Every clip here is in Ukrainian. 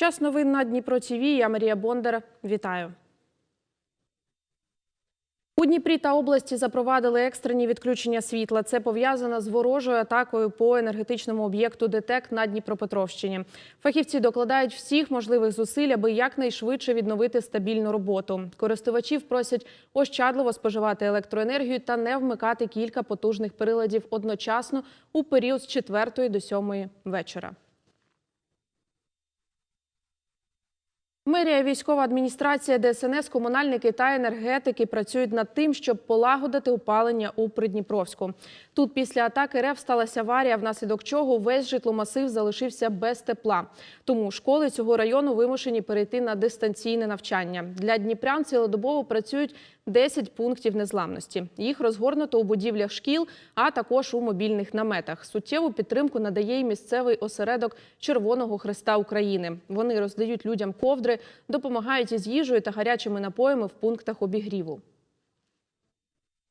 Час новин на Дніпро ТВ. Я Марія Бондар. Вітаю. У Дніпрі та області запровадили екстрені відключення світла. Це пов'язано з ворожою атакою по енергетичному об'єкту ДТЕК на Дніпропетровщині. Фахівці докладають всіх можливих зусиль, аби якнайшвидше відновити стабільну роботу. Користувачів просять ощадливо споживати електроенергію та не вмикати кілька потужних приладів одночасно у період з 4 до 7 вечора. Мерія, військова адміністрація, ДСНС, комунальники та енергетики працюють над тим, щоб полагодити опалення у Придніпровську. Тут після атаки РФ сталася аварія, внаслідок чого весь житломасив залишився без тепла. Тому школи цього району вимушені перейти на дистанційне навчання. Для дніпрян цілодобово працюють 10 пунктів незламності. Їх розгорнуто у будівлях шкіл, а також у мобільних наметах. Суттєву підтримку надає й місцевий осередок Червоного Христа України. Вони роздають людям ковдри, допомагають із їжею та гарячими напоями в пунктах обігріву.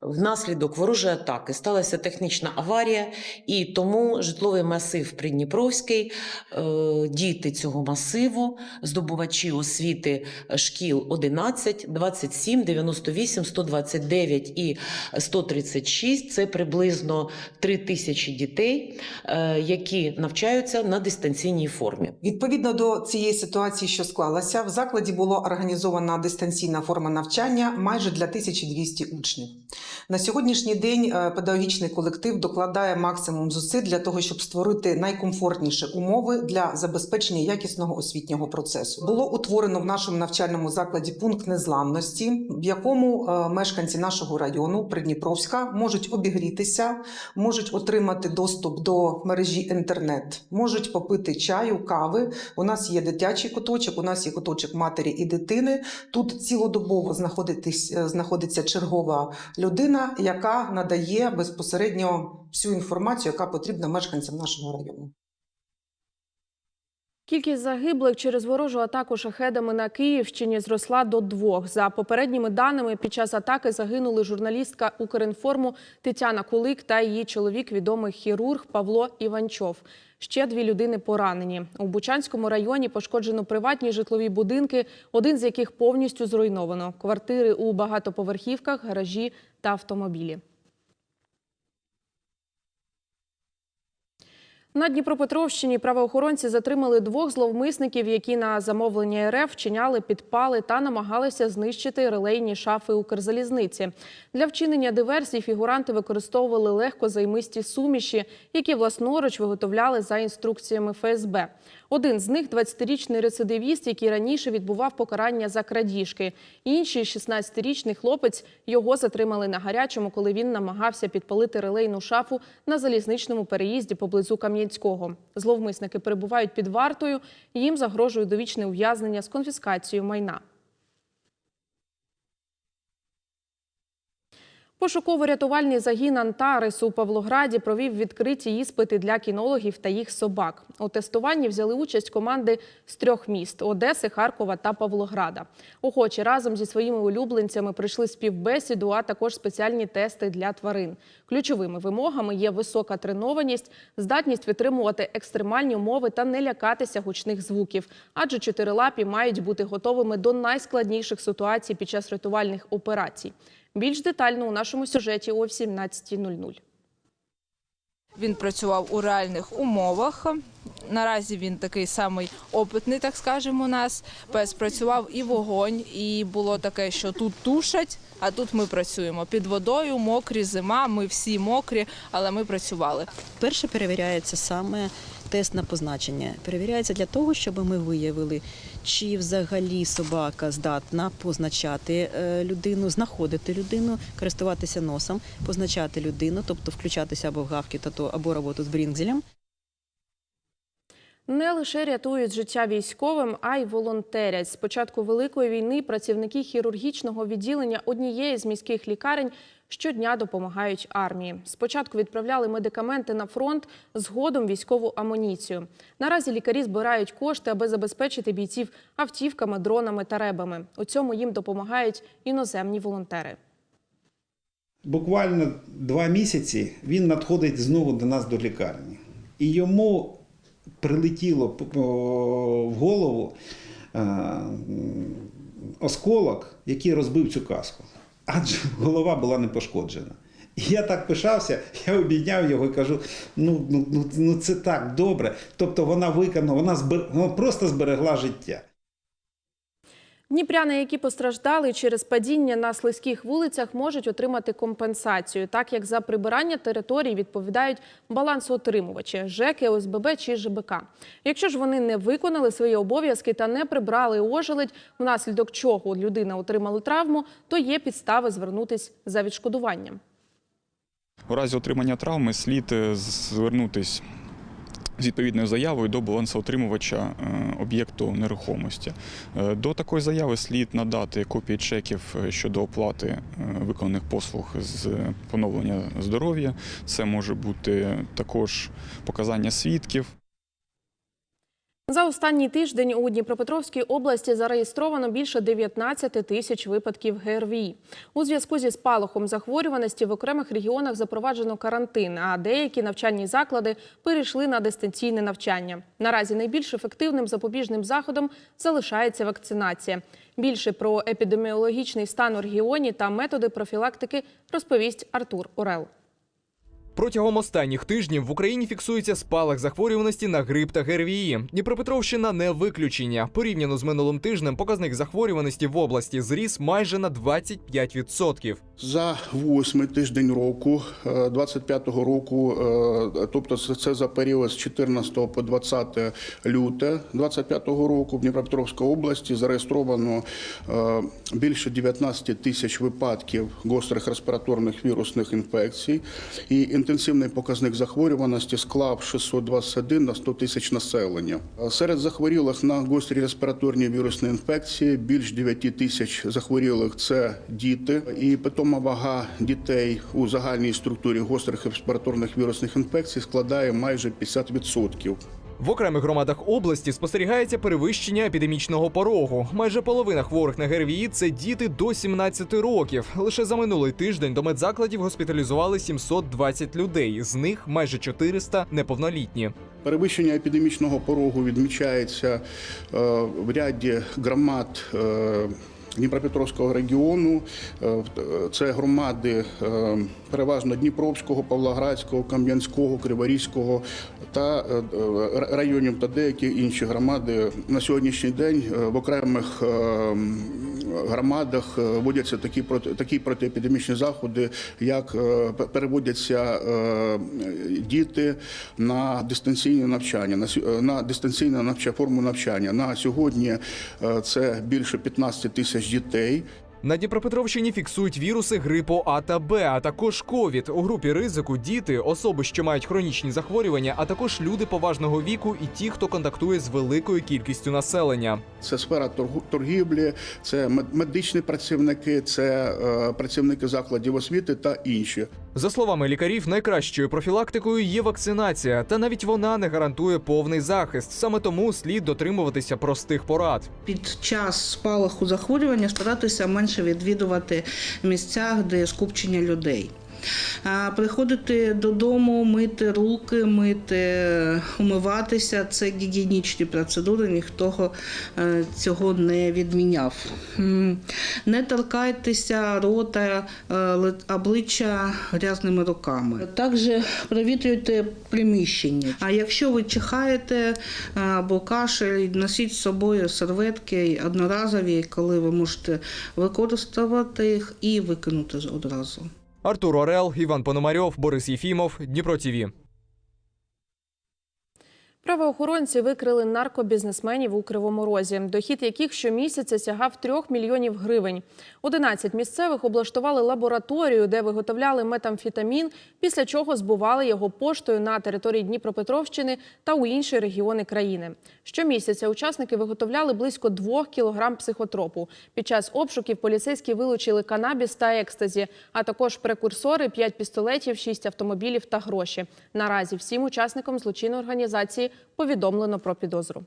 Внаслідок ворожої атаки сталася технічна аварія, і тому житловий масив Придніпровський, е, діти цього масиву, здобувачі освіти шкіл 11, 27, 98, 129 і 136 – це приблизно 3 тисячі дітей, е, які навчаються на дистанційній формі. Відповідно до цієї ситуації, що склалася, в закладі було організована дистанційна форма навчання майже для 1200 учнів. На сьогоднішній день е, педагогічний колектив докладає максимум зусиль для того, щоб створити найкомфортніші умови для забезпечення якісного освітнього процесу. Було утворено в нашому навчальному закладі пункт незламності, в якому е, мешканці нашого району Придніпровська можуть обігрітися, можуть отримати доступ до мережі інтернет, можуть попити чаю, кави. У нас є дитячий куточок, у нас є куточок матері і дитини. Тут цілодобово знаходитись, е, знаходиться чергова людина, яка надає безпосередньо всю інформацію, яка потрібна мешканцям нашого району. Кількість загиблих через ворожу атаку шахедами на Київщині зросла до двох. За попередніми даними, під час атаки загинули журналістка Укрінформу Тетяна Кулик та її чоловік, відомий хірург Павло Іванчов. Ще дві людини поранені. У Бучанському районі пошкоджено приватні житлові будинки, один з яких повністю зруйновано. Квартири у багатоповерхівках, гаражі та автомобілі. На Дніпропетровщині правоохоронці затримали двох зловмисників, які на замовлення РФ вчиняли підпали та намагалися знищити релейні шафи Укрзалізниці. Для вчинення диверсій фігуранти використовували легкозаймисті суміші, які власноруч виготовляли за інструкціями ФСБ. Один з них – 20-річний рецидивіст, який раніше відбував покарання за крадіжки. Інший – 16-річний хлопець. Його затримали на гарячому, коли він намагався підпалити релейну шафу на залізничному переїзді поблизу Кам'янського. Зловмисники перебувають під вартою. Їм загрожує довічне ув'язнення з конфіскацією майна. Пошуково-рятувальний загін Антарес у Павлограді провів відкриті іспити для кінологів та їх собак. У тестуванні взяли участь команди з трьох міст – Одеси, Харкова та Павлограда. Охочі разом зі своїми улюбленцями прийшли співбесіду, а також спеціальні тести для тварин. Ключовими вимогами є висока тренованість, здатність витримувати екстремальні умови та не лякатися гучних звуків. Адже чотирилапі мають бути готовими до найскладніших ситуацій під час рятувальних операцій. Більш детально у нашому сюжеті о 17.00. Він працював у реальних умовах. Наразі він такий самий опитний, так скажемо, у нас. Пес працював і вогонь, і було таке, що тут тушать, а тут ми працюємо під водою, мокрі зима. Ми всі мокрі, але ми працювали. Перше перевіряється саме тест на позначення. Перевіряється для того, щоб ми виявили, чи взагалі собака здатна позначати е, людину, знаходити людину, користуватися носом, позначати людину, тобто включатися або в гавки, або роботу з брінзелем. Не лише рятують життя військовим, а й волонтерять. З початку Великої війни працівники хірургічного відділення однієї з міських лікарень щодня допомагають армії. Спочатку відправляли медикаменти на фронт, згодом військову амуніцію. Наразі лікарі збирають кошти, аби забезпечити бійців автівками, дронами та ребами. У цьому їм допомагають іноземні волонтери. Буквально два місяці він надходить знову до нас до лікарні. І йому прилетіло в голову е, осколок, який розбив цю каску. Адже голова була не пошкоджена. І я так пишався, я обійняв його і кажу: ну, ну, ну, ну це так добре. Тобто вона виконала, вона, збер... вона просто зберегла життя. Дніпряни, які постраждали через падіння на слизьких вулицях, можуть отримати компенсацію, так як за прибирання територій відповідають балансоотримувачі ЖЕКи, ОСББ чи ЖБК. Якщо ж вони не виконали свої обов'язки та не прибрали ожеледь, внаслідок чого людина отримала травму, то є підстави звернутись за відшкодуванням. У разі отримання травми слід е, звернутись з відповідною заявою до балансоутримувача е, об'єкту нерухомості. Е, До такої заяви слід надати копії чеків е, щодо оплати виконаних послуг з поновлення здоров'я. Це може бути також показання свідків. За останній тиждень у Дніпропетровській області зареєстровано більше 19 тисяч випадків ГРВІ. У зв'язку зі спалахом захворюваності в окремих регіонах запроваджено карантин, а деякі навчальні заклади перейшли на дистанційне навчання. Наразі найбільш ефективним запобіжним заходом залишається вакцинація. Більше про епідеміологічний стан у регіоні та методи профілактики розповість Артур Орел. Протягом останніх тижнів в Україні фіксується спалах захворюваності на грип та ГРВІ. Дніпропетровщина не виключення. Порівняно з минулим тижнем показник захворюваності в області зріс майже на 25%. За восьмий тиждень року, е, 25-го року, е, тобто це- за період з 14 по 20 люте 25-го року в Дніпропетровській області зареєстровано е, більше 19 тисяч випадків гострих респіраторних вірусних інфекцій, і інтенсивний показник захворюваності склав 621 на 100 тисяч населення. Е, Серед захворілих на гострі респіраторні вірусні інфекції більш 9 тисяч захворілих це діти, і питома вага дітей у загальній структурі гострих респіраторних вірусних інфекцій складає майже 50%. В окремих громадах області спостерігається перевищення епідемічного порогу. Майже половина хворих на ГРВІ – це діти до 17 років. Лише за минулий тиждень до медзакладів госпіталізували 720 людей. З них майже 400 – неповнолітні. Перевищення епідемічного порогу відмічається е, в ряді громад. Е, Дніпропетровського регіону. Е, це громади е, переважно Дніпровського, Павлоградського, Кам'янського, Криворізького та е, е, районів та деякі інші громади. На сьогоднішній день е, в окремих е, громадах е, вводяться такі такі протиепідемічні заходи, як е, переводяться е, діти на дистанційне навчання, на на дистанційне навчання форму навчання. На сьогодні це більше 15 тисяч дітей. На Дніпропетровщині фіксують віруси грипу А та Б, а також ковід. У групі ризику діти, особи, що мають хронічні захворювання, а також люди поважного віку і ті, хто контактує з великою кількістю населення. Це сфера торгівлі, це мед- медичні працівники, це е, працівники закладів освіти та інші. За словами лікарів, найкращою профілактикою є вакцинація, та навіть вона не гарантує повний захист. Саме тому слід дотримуватися простих порад. під час спалаху захворювання старатися менше відвідувати місця, де скупчення людей. Приходити додому, мити руки, мити, умиватися це гігієнічні процедури, ніхто е, цього не відміняв. Не торкайтеся рота, е, обличчя грязними руками. Також провітрюйте приміщення. А якщо ви чихаєте е, або кашель, носіть з собою серветки одноразові, коли ви можете використовувати їх і викинути одразу. Артур Орел, Іван Пономарьов, Борис Єфімов, Дніпро ТІВІ. Правоохоронці викрили наркобізнесменів у Кривому Розі, дохід яких щомісяця сягав 3 мільйонів гривень. 11 місцевих облаштували лабораторію, де виготовляли метамфетамін, після чого збували його поштою на території Дніпропетровщини та у інші регіони країни. Щомісяця учасники виготовляли близько 2 кілограм психотропу. Під час обшуків поліцейські вилучили канабіс та екстазі, а також прекурсори, 5 пістолетів, 6 автомобілів та гроші. Наразі всім учасникам злочинної організації повідомлено про підозру.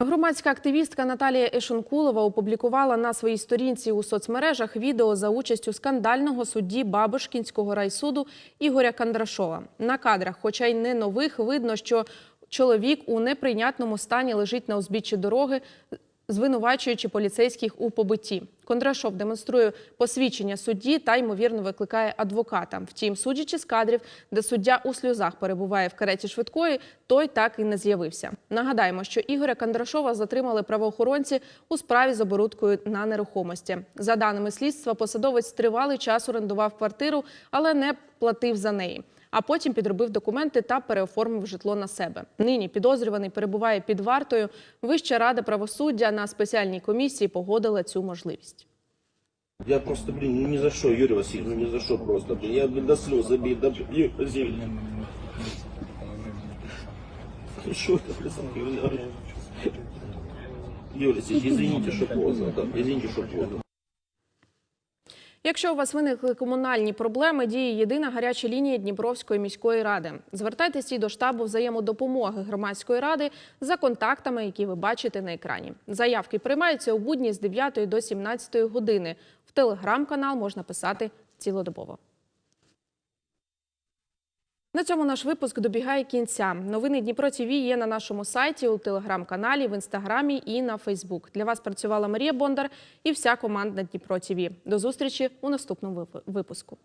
Громадська активістка Наталія Ешонкулова опублікувала на своїй сторінці у соцмережах відео за участю скандального судді Бабушкінського райсуду Ігоря Кандрашова. На кадрах, хоча й не нових, видно, що чоловік у неприйнятному стані лежить на узбіччі дороги, звинувачуючи поліцейських у побитті. Кондрашов демонструє посвідчення судді та ймовірно викликає адвоката. Втім, судячи з кадрів, де суддя у сльозах перебуває в кареті швидкої, той так і не з'явився. Нагадаємо, що Ігоря Кондрашова затримали правоохоронці у справі з оборудкою на нерухомості. За даними слідства, посадовець тривалий час орендував квартиру, але не платив за неї. А потім підробив документи та переоформив житло на себе. Нині підозрюваний перебуває під вартою. Вища рада правосуддя на спеціальній комісії погодила цю можливість. Я просто, блин, ну ни за что, Юрий Васильевич, ну ни за что просто, блин, я блин, до слез обид, да, Юрий Васильевич. Ну Что это, блин, Юрий Юрий Васильевич, извините, что поздно, да, извините, что поздно. Якщо у вас виникли комунальні проблеми, діє єдина гаряча лінія Дніпровської міської ради. Звертайтеся і до штабу взаємодопомоги громадської ради за контактами, які ви бачите на екрані. Заявки приймаються у будні з 9 до 17 години. В телеграм-канал можна писати цілодобово. На цьому наш випуск добігає кінця. Новини Дніпро ТВ є на нашому сайті, у телеграм-каналі, в інстаграмі і на Фейсбук. Для вас працювала Марія Бондар і вся команда Дніпро ТВ. До зустрічі у наступному випуску.